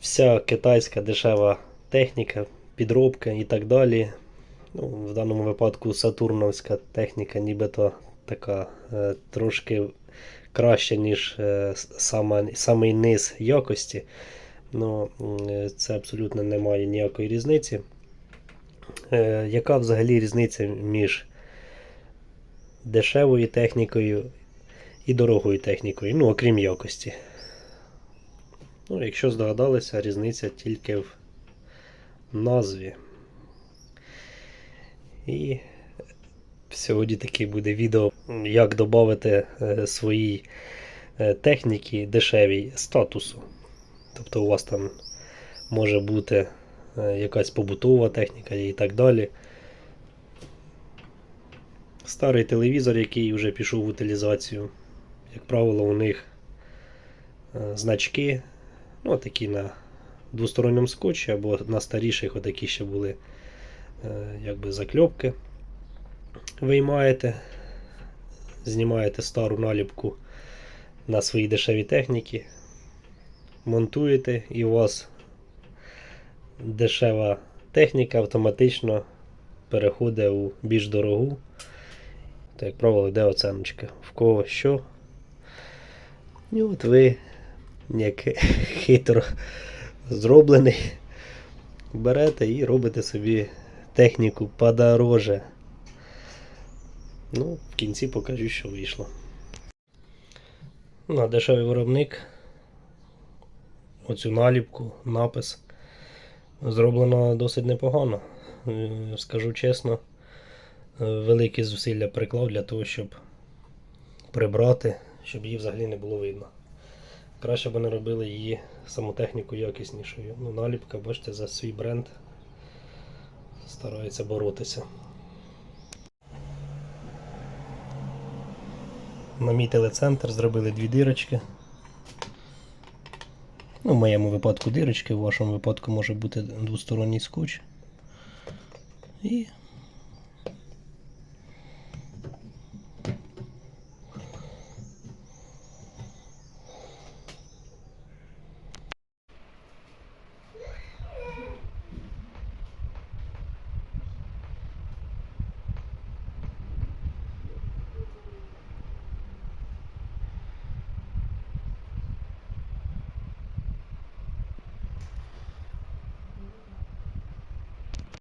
вся китайська дешева техніка, підробка і так далі. Ну, в даному випадку сатурновська техніка, нібито така е, трошки краща, ніж е, сама, самий низ якості. Ну, е, це абсолютно не має ніякої різниці. Е, яка взагалі різниця між дешевою технікою і дорогою технікою, ну, окрім якості? Ну, якщо здогадалися, різниця тільки в назві. І сьогодні таке буде відео, як додати своїй е, техніці дешевій статусу. Тобто у вас там може бути е, якась побутова техніка і так далі. Старий телевізор, який вже пішов в утилізацію. Як правило, у них е, значки, ну, такі на двосторонньому скотчі, або на старіших отакі ще були е, якби закльопки. Виймаєте, знімаєте стару наліпку на свої дешеві техніки, монтуєте, і у вас дешева техніка автоматично переходить у більш дорогу. То, як правило, йде оценочка. В кого що. І от ви, як хитро зроблений, берете і робите собі техніку подороже. Ну, в кінці покажу, що вийшло. На дешевий виробник. Оцю наліпку, напис зроблено досить непогано. Е, Скажу чесно, е, великі зусилля приклав для того, щоб прибрати, щоб її взагалі не було видно. Краще б вони робили її саму техніку якіснішою. Ну, наліпка, бачите, за свій бренд старається боротися. Намітили центр, зробили дві дирочки. Ну, в моєму випадку дирочки, в вашому випадку може бути двосторонній скотч. І